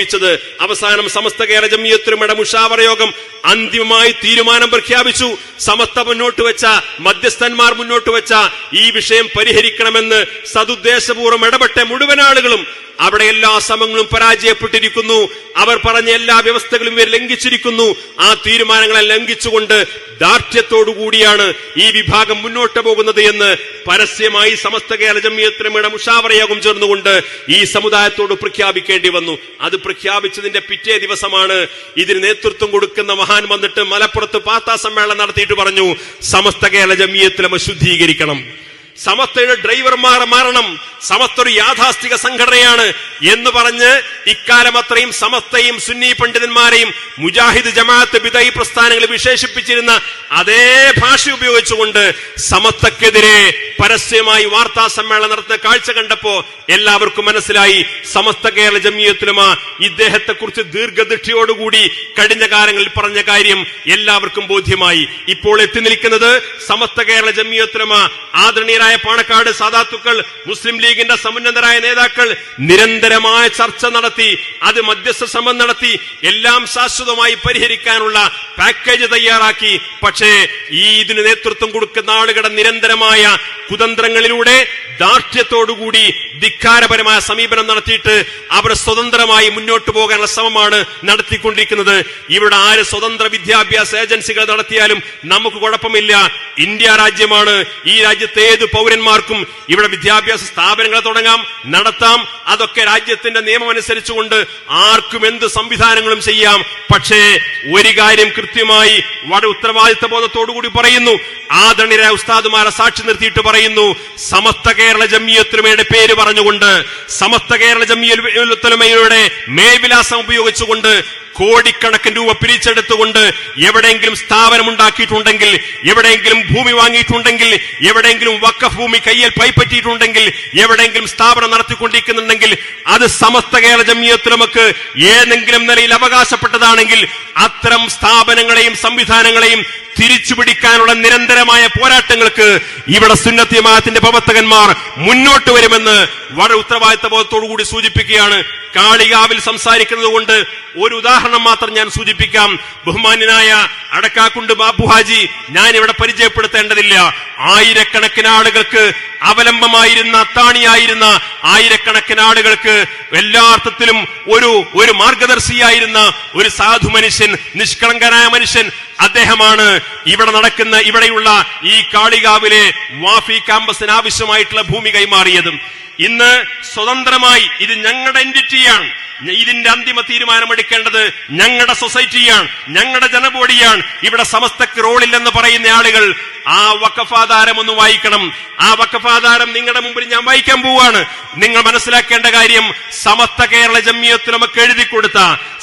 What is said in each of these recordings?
ത് അവസാനം സമസ്ത കേരള ജമിയത്തുരുമയുടെ മുഷാവറ യോഗം അന്തിമമായി തീരുമാനം പ്രഖ്യാപിച്ചു. സമസ്ത മുന്നോട്ട് വെച്ച മധ്യസ്ഥന്മാർ മുന്നോട്ട് വെച്ച ഈ വിഷയം പരിഹരിക്കണമെന്ന് സതുദ്ദേശപൂർവം ഇടപെട്ട മുഴുവൻ ആളുകളും അവിടെ എല്ലാ ശ്രമങ്ങളും പരാജയപ്പെട്ടിരിക്കുന്നു. അവർ പറഞ്ഞ എല്ലാ വ്യവസ്ഥകളും ഇവർ ലംഘിച്ചിരിക്കുന്നു. ആ തീരുമാനങ്ങളെ ലംഘിച്ചുകൊണ്ട് ദാർഢ്യത്തോടുകൂടിയാണ് ഈ വിഭാഗം മുന്നോട്ട് പോകുന്നത് എന്ന് പരസ്യമായി സമസ്ത കേരള ജമിയത്തിനമ്മയുടെ മുഷാവറയോഗം ചേർന്നുകൊണ്ട് ഈ സമുദായത്തോട് പ്രഖ്യാപിക്കേണ്ടി വന്നു. അത് പ്രഖ്യാപിച്ചതിന്റെ പിറ്റേ ദിവസമാണ് ഇതിന് നേതൃത്വം കൊടുക്കുന്ന മഹാൻ വന്നിട്ട് മലപ്പുറത്ത് പാത്താ സമ്മേളനം നടത്തിയിട്ട് പറഞ്ഞു സമസ്ത കേരള ജമിയത്തിലമ ശുദ്ധീകരിക്കണം സമസ്തയുടെ ഡ്രൈവർമാർ മാറണം. സമസ്ത ഒരു യാഥാസ്ഥിക സംഘടനയാണ് എന്ന് പറഞ്ഞ് ഇക്കാലം അത്രയും സമസ്തയും സുന്നി പണ്ഡിതന്മാരെയും മുജാഹിദ് ജമാഅത്ത് ബിദൈ പ്രസ്ഥാനങ്ങൾ വിശേഷിപ്പിച്ചിരുന്ന അതേ ഭാഷ ഉപയോഗിച്ചുകൊണ്ട് സമസ്തക്കെതിരെ പരസ്യമായി വാർത്താ സമ്മേളനം നടത്തുന്ന കാഴ്ച കണ്ടപ്പോ എല്ലാവർക്കും മനസ്സിലായി. സമസ്ത കേരള ജമിയത്തിലുമ ഇദ്ദേഹത്തെ കുറിച്ച് ദീർഘദൃഷ്ടിയോടുകൂടി കഴിഞ്ഞ കാലങ്ങളിൽ പറഞ്ഞ കാര്യം എല്ലാവർക്കും ബോധ്യമായി. ഇപ്പോൾ എത്തി നിൽക്കുന്നത് സമസ്ത കേരള ജമിയത്തിലുമ ആദരണീയരായ പാണക്കാട് സാധാത്തുക്കൾ മുസ്ലിം ലീഗിന്റെ സമുന്നതരായ നേതാക്കൾ നിരന്തരമായ ചർച്ച നടത്തി അത് മധ്യസ്ഥ ശ്രമം നടത്തി എല്ലാം ശാശ്വതമായി പരിഹരിക്കാനുള്ള പാക്കേജ് തയ്യാറാക്കി. പക്ഷേ ഈ ഇതിന് നേതൃത്വം കൊടുക്കുന്ന ആളുകളുടെ നിരന്തരമായ കുതന്ത്രങ്ങളിലൂടെ ദാർഢ്യത്തോടുകൂടി ധിക്കാരപരമായ സമീപനം നടത്തിയിട്ട് അവർ സ്വതന്ത്രമായി മുന്നോട്ട് പോകാനുള്ള ശ്രമമാണ് നടത്തിക്കൊണ്ടിരിക്കുന്നത്. ഇവിടെ ആര് സ്വതന്ത്ര വിദ്യാഭ്യാസ ഏജൻസികൾ നടത്തിയാലും നമുക്ക് കുഴപ്പമില്ല. ഇന്ത്യ രാജ്യമാണ്. ഈ രാജ്യത്തെ ഏത് പൗരന്മാർക്കും ഇവിടെ വിദ്യാഭ്യാസ സ്ഥാപനങ്ങൾ തുടങ്ങാം നടത്താം. അതൊക്കെ രാജ്യത്തിന്റെ നിയമം അനുസരിച്ചുകൊണ്ട് ആർക്കും എന്ത് സംവിധാനങ്ങളും ചെയ്യാം. പക്ഷേ ഒരു കാര്യം കൃത്യമായി വളരെ ഉത്തരവാദിത്ത ബോധത്തോടുകൂടി പറയുന്നു. ആദരണീയ ഉസ്താദുമാരെ സാക്ഷി നിർത്തിയിട്ട് പറയുന്നു സമസ്ത കേരള ജമിയത്തുലമയുടെ പേര് പറഞ്ഞുകൊണ്ട് സമസ്ത കേരള ജമിയത്തുലമയുടെ മേൽവിലാസം ഉപയോഗിച്ചുകൊണ്ട് കോടിക്കണക്കിന് രൂപ പിരിച്ചെടുത്തുകൊണ്ട് എവിടെയെങ്കിലും സ്ഥാപനം ഉണ്ടാക്കിയിട്ടുണ്ടെങ്കിൽ എവിടെയെങ്കിലും ഭൂമി വാങ്ങിയിട്ടുണ്ടെങ്കിൽ എവിടെയെങ്കിലും വക്ക ഭൂമി കയ്യിൽ പൈപ്പറ്റിയിട്ടുണ്ടെങ്കിൽ എവിടെയെങ്കിലും സ്ഥാപനം നടത്തിക്കൊണ്ടിരിക്കുന്നുണ്ടെങ്കിൽ അത് സമസ്ത കേരള ജമിയത്തുലമക്ക് ഏതെങ്കിലും നിലയിൽ അവകാശപ്പെട്ടതാണെങ്കിൽ അത്തരം സ്ഥാപനങ്ങളെയും സംവിധാനങ്ങളെയും തിരിച്ചുപിടിക്കാനുള്ള നിരന്തരമായ പോരാട്ടങ്ങൾക്ക് ഇവിടെ സുന്നത്തി മാത്തിന്റെ പ്രവർത്തകന്മാർ മുന്നോട്ട് വരുമെന്ന് വളരെ ഉത്തരവാദിത്ത ബോധത്തോടു കൂടി സൂചിപ്പിക്കുകയാണ്. കാളികാവിൽ സംസാരിക്കുന്നത് കൊണ്ട് ഒരു ഉദാഹരണം മാത്രം ഞാൻ സൂചിപ്പിക്കാം. ബഹുമാന്യനായ അടക്കാക്കുണ്ട് ബാബു ഹാജി ഞാൻ ഇവിടെ പരിചയപ്പെടുത്തേണ്ടതില്ല. ആയിരക്കണക്കിന് ആളുകൾക്ക് അവലംബമായിരുന്ന അത്താണിയായിരുന്ന ആയിരക്കണക്കിന് ആളുകൾക്ക് എല്ലാ അർത്ഥത്തിലും ഒരു ഒരു മാർഗദർശിയായിരുന്ന ഒരു സാധു മനുഷ്യൻ നിഷ്കളങ്കനായ മനുഷ്യൻ അദ്ദേഹമാണ് ഇവിടെ നടക്കുന്ന ഇവിടെയുള്ള ഈ കാളികാവിലെ വാഫി ക്യാമ്പസിന് ആവശ്യമായിട്ടുള്ള ഭൂമി കൈമാറിയതും. ഇന്ന് സ്വതന്ത്രമായി ഇത് ഞങ്ങളുടെ എന്റിറ്റിയാണ് ഇതിന്റെ അന്തിമ തീരുമാനമെടുക്കേണ്ടത് ഞങ്ങളുടെ സൊസൈറ്റിയാണ് ഞങ്ങളുടെ ജനബോഡിയാണ്. ഇവിടെ സമസ്തക്ക് റോളില്ലെന്ന് പറയുന്ന ആളുകൾ ആ വക്കഫാധാരം ഒന്ന് വായിക്കണം. ആ വക്കഫാധാരം നിങ്ങളുടെ മുമ്പിൽ ഞാൻ വായിക്കാൻ പോവാണ്. നിങ്ങൾ മനസ്സിലാക്കേണ്ട കാര്യം സമസ്ത കേരള ജമ്മിയത്ത് നമുക്ക് എഴുതി കൊടുത്ത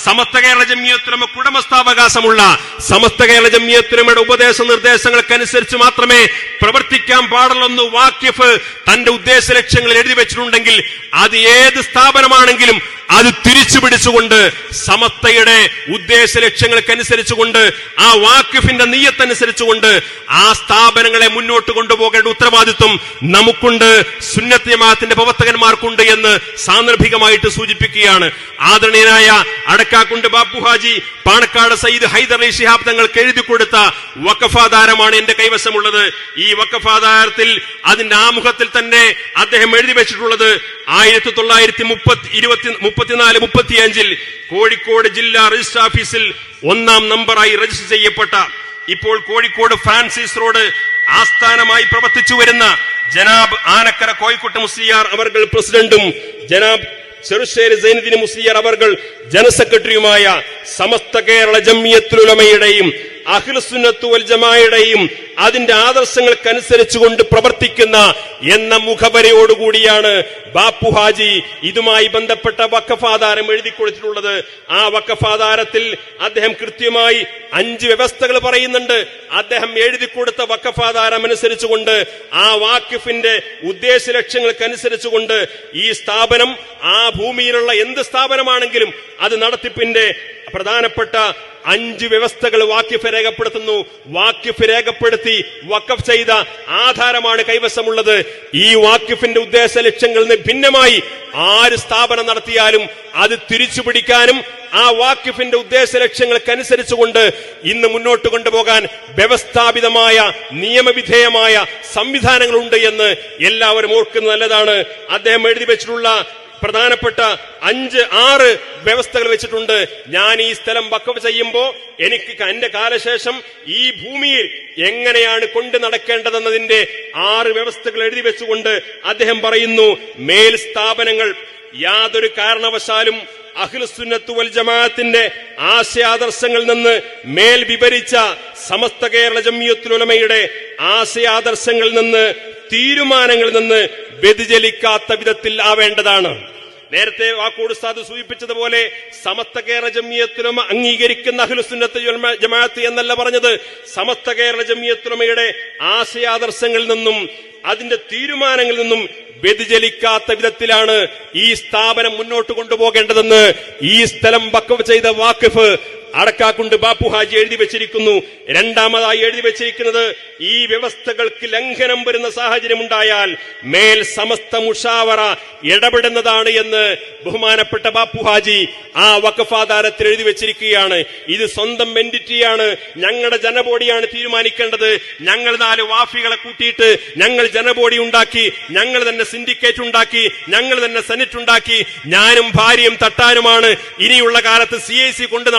സമസ്ത കേരള ജമ്മിയത്ത് നമുക്ക് ഉടമസ്ഥാവകാശമുള്ള സമസ്ത കേരള ജമ്മിയത്തിനുമയുടെ ഉപദേശ നിർദ്ദേശങ്ങൾക്കനുസരിച്ച് മാത്രമേ പ്രവർത്തിക്കാൻ പാടുള്ളൂ വാക്യഫ് തന്റെ ഉദ്ദേശ ലക്ഷ്യങ്ങൾ എഴുതി വെച്ചിട്ടുണ്ടെങ്കിൽ അത് ഏത് സ്ഥാപനമാണെങ്കിലും അത് തിരിച്ചു പിടിച്ചുകൊണ്ട് സമത്തയുടെ ഉദ്ദേശ ലക്ഷ്യങ്ങൾക്കനുസരിച്ചുകൊണ്ട് ആ വാക്കിഫിന്റെ നീയത്തനുസരിച്ചുകൊണ്ട് ആ സ്ഥാപനങ്ങളെ മുന്നോട്ട് കൊണ്ടുപോകേണ്ട ഉത്തരവാദിത്വം നമുക്കുണ്ട് സുന്നത്തിയമാത്തിന്റെ പ്രവർത്തകന്മാർക്കുണ്ട് എന്ന് സാന്ദർഭികമായിട്ട് സൂചിപ്പിക്കുകയാണ്. ആദരണീയനായ അടക്കാക്കുണ്ട് ബാബുഹാജി ഹാജി പാണക്കാട് സയ്യിദ് ഹൈദർ അലി ഷിഹാബ് തങ്ങൾക്ക് എഴുതി കൊടുത്ത വക്കഫാധാരമാണ് എന്റെ കൈവശമുള്ളത്. ഈ വക്കഫാധാരത്തിൽ അതിന്റെ ആമുഖത്തിൽ തന്നെ അദ്ദേഹം എഴുതി വെച്ചിട്ടുള്ളത് ആയിരത്തി തൊള്ളായിരത്തി മുപ്പത്തി ഇരുപത്തി മുപ്പത്തിനാല് മുപ്പത്തിയഞ്ചിൽ കോഴിക്കോട് ജില്ലാ രജിസ്റ്റർ ഓഫീസിൽ ഒന്നാം നമ്പറായി രജിസ്റ്റർ ചെയ്യപ്പെട്ട ഇപ്പോൾ കോഴിക്കോട് ഫ്രാൻസിസ് റോഡ് ആസ്ഥാനമായി പ്രവർത്തിച്ചു വരുന്ന ജനാബ് ആനക്കര കോഴിക്കോട്ട് മുസ്ലിയാർ അവർ പ്രസിഡന്റും ജനാബ് ചെറുശ്ശേരി സൈനുദ്ദീൻ മുസ്ലിയാർ അവർ ജനറൽ സെക്രട്ടറിയുമായ സമസ്ത കേരള ജമ്മിയത്തുലമയുടെയും അഖിൽസുന്നത്തു വൽ ജമായയുടെയും അതിന്റെ ആദർശങ്ങൾക്കനുസരിച്ചുകൊണ്ട് പ്രവർത്തിക്കുന്ന എന്ന മുഖവരയോടുകൂടിയാണ് ബാപ്പു ഹാജി ഇതുമായി ബന്ധപ്പെട്ട വക്കഫാധാരം എഴുതി കൊടുത്തിട്ടുള്ളത്. ആ വക്കഫാധാരത്തിൽ അദ്ദേഹം കൃത്യമായി അഞ്ച് വ്യവസ്ഥകൾ പറയുന്നുണ്ട്. അദ്ദേഹം എഴുതി കൊടുത്ത വക്കഫാധാരം അനുസരിച്ചുകൊണ്ട് ആ വാക്കിഫിന്റെ ഉദ്ദേശ ലക്ഷ്യങ്ങൾക്കനുസരിച്ചുകൊണ്ട് ഈ സ്ഥാപനം ആ ഭൂമിയിലുള്ള എന്ത് സ്ഥാപനമാണെങ്കിലും അത് നടത്തിപ്പിന്റെ പ്രധാനപ്പെട്ട അഞ്ച് വ്യവസ്ഥകൾ വാക്യഫ് രേഖപ്പെടുത്തുന്നു. വാക്യഫ് രേഖപ്പെടുത്തി വക്കഫ് ചെയ്ത ആധാരമാണ് കൈവശമുള്ളത്. ഈ വാക്യഫിന്റെ ഉദ്ദേശ ലക്ഷ്യങ്ങളിൽ നിന്ന് ഭിന്നമായി ആര് സ്ഥാപനം നടത്തിയാലും അത് തിരിച്ചുപിടിക്കാനും ആ വാക്യഫിന്റെ ഉദ്ദേശ ലക്ഷ്യങ്ങൾക്കനുസരിച്ചുകൊണ്ട് ഇന്ന് മുന്നോട്ട് കൊണ്ടുപോകാൻ വ്യവസ്ഥാപിതമായ നിയമവിധേയമായ സംവിധാനങ്ങളുണ്ട് എന്ന് എല്ലാവരും ഓർക്കുന്നത് നല്ലതാണ്. അദ്ദേഹം എഴുതി വെച്ചിട്ടുള്ള പ്രധാനപ്പെട്ട അഞ്ച് ആറ് വ്യവസ്ഥകൾ വെച്ചിട്ടുണ്ട്. ഞാൻ ഈ സ്ഥലം വക്കഫ് ചെയ്യുമ്പോൾ എനിക്ക് എന്റെ കാലശേഷം ഈ ഭൂമിയിൽ എങ്ങനെയാണ് കൊണ്ടു നടക്കേണ്ടതെന്നതിന്റെ ആറ് വ്യവസ്ഥകൾ എഴുതി വെച്ചുകൊണ്ട് അദ്ദേഹം പറയുന്നു മേൽ സ്ഥാപനങ്ങൾ യാതൊരു കാരണവശാലും അഖിലുസുന്നത്തു വൽ ജമാഅത്തിന്റെ ആശയാദർശങ്ങളിൽ നിന്ന് മേൽ വിവരിച്ച സമസ്ത കേരള ജമ്മിയത്തുലമയുടെ ആശയാദർശങ്ങളിൽ നിന്ന് തീരുമാനങ്ങളിൽ നിന്ന് വ്യതിചലിക്കാത്ത വിധത്തിൽ ആവേണ്ടതാണ്. നേരത്തെ വാക്കോട് സാധു സൂചിപ്പിച്ചതുപോലെ സമസ്ത കേരള ജമ്മിയത്തുലമ അംഗീകരിക്കുന്ന അഖിലുസുന്നത്ത് ജമാ- ജമാഅത്ത് എന്നല്ല പറഞ്ഞത്. സമസ്ത കേരള ജമ്മിയത്തുലമയുടെ ആശയാദർശങ്ങളിൽ നിന്നും അതിന്റെ തീരുമാനങ്ങളിൽ നിന്നും വ്യതിചലിക്കാത്ത വിധത്തിലാണ് ഈ സ്ഥാപനം മുന്നോട്ട് കൊണ്ടുപോകേണ്ടതെന്ന് ഈ സ്ഥലം വക്കഫ് ചെയ്ത വാക്കിഫ് അടക്കാക്കുണ്ട് ബാപ്പു ഹാജി എഴുതി വെച്ചിരിക്കുന്നു. രണ്ടാമതായി എഴുതി വെച്ചിരിക്കുന്നത് ഈ വ്യവസ്ഥകൾക്ക് ലംഘനം വരുന്ന സാഹചര്യം ഉണ്ടായാൽ മേൽ സമസ്ത മുഷാവറ ഇടപെടുന്നതാണ് എന്ന് ബഹുമാനപ്പെട്ട ബാപ്പു ഹാജി ആ വഖഫാധാരത്തിൽ എഴുതി വെച്ചിരിക്കുകയാണ്. ഇത് സ്വന്തം എന്റിറ്റിയാണ് ഞങ്ങളുടെ ജനബോഡിയാണ് തീരുമാനിക്കേണ്ടത്. ഞങ്ങൾ നാല് വാഫികളെ കൂട്ടിയിട്ട് ഞങ്ങൾ ജനബോഡി ഉണ്ടാക്കി ഞങ്ങൾ തന്നെ സിൻഡിക്കേറ്റ് ഉണ്ടാക്കി ഞങ്ങൾ തന്നെ സെനറ്റ് ഉണ്ടാക്കി. ഞാനും ഭാര്യയും തട്ടാനുമാണ് ഇനിയുള്ള കാലത്ത് സി ഐ സി കൊണ്ട്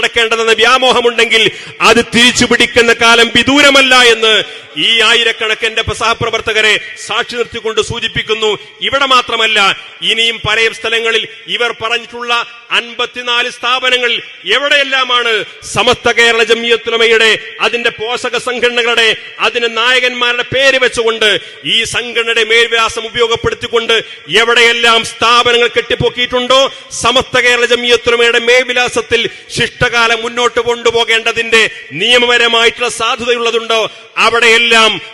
വ്യാമോഹമുണ്ടെങ്കിൽ അത് തിരിച്ചു പിടിക്കുന്ന കാലം വിദൂരമല്ല എന്ന് ഈ ആയിരക്കണക്കിന്റെ സഹപ്രവർത്തകരെ സാക്ഷി നിർത്തിക്കൊണ്ട് സൂചിപ്പിക്കുന്നു. ഇവിടെ മാത്രമല്ല ഇനിയും പല സ്ഥലങ്ങളിൽ ഇവർ പറഞ്ഞിട്ടുള്ള അൻപത്തിനാല് സ്ഥാപനങ്ങളിൽ എവിടെയെല്ലാമാണ് സമസ്ത കേരള ജമിയത്തുലമയുടെ അതിന്റെ പോഷക സംഘടനകളുടെ അതിന് നായകന്മാരുടെ പേര് വെച്ചുകൊണ്ട് ഈ സംഘടനയുടെ മേൽവിലാസം ഉപയോഗപ്പെടുത്തിക്കൊണ്ട് എവിടെയെല്ലാം സ്ഥാപനങ്ങൾ കെട്ടിപ്പൊക്കിയിട്ടുണ്ടോ സമസ്ത കേരള ജമിയത്തുലമയുടെ മേൽവിലാസത്തിൽ ശിഷ്ടകാലം മുന്നോട്ട് കൊണ്ടുപോകേണ്ടതിന്റെ നിയമപരമായിട്ടുള്ള സാധ്യതയുള്ളതുണ്ടോ അവിടെയെല്ലാം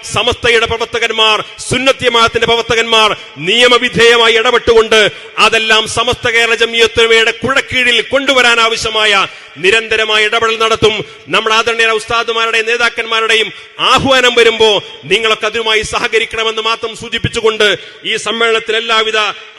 സമസ്തയുടെ പ്രവർത്തകന്മാർ സുന്നത്യമാത്തിന്റെ പ്രവർത്തകന്മാർ നിയമവിധേയമായി ഇടപെട്ടുകൊണ്ട് അതെല്ലാം സമസ്ത കേരള ജമിയത്തുമയുടെ കുഴക്കീഴിൽ കൊണ്ടുവരാൻ ആവശ്യമായ നിരന്തരമായ ഇടപെടൽ നടത്തും. നമ്മുടെ ആദരണീയ ഉസ്താദുമാരുടെയും നേതാക്കന്മാരുടെയും ആഹ്വാനം വരുമ്പോൾ നിങ്ങളൊക്കെ അതുമായി സഹകരിക്കണമെന്ന് മാത്രം സൂചിപ്പിച്ചുകൊണ്ട് ഈ സമ്മേളനത്തിൽ എല്ലാവിധ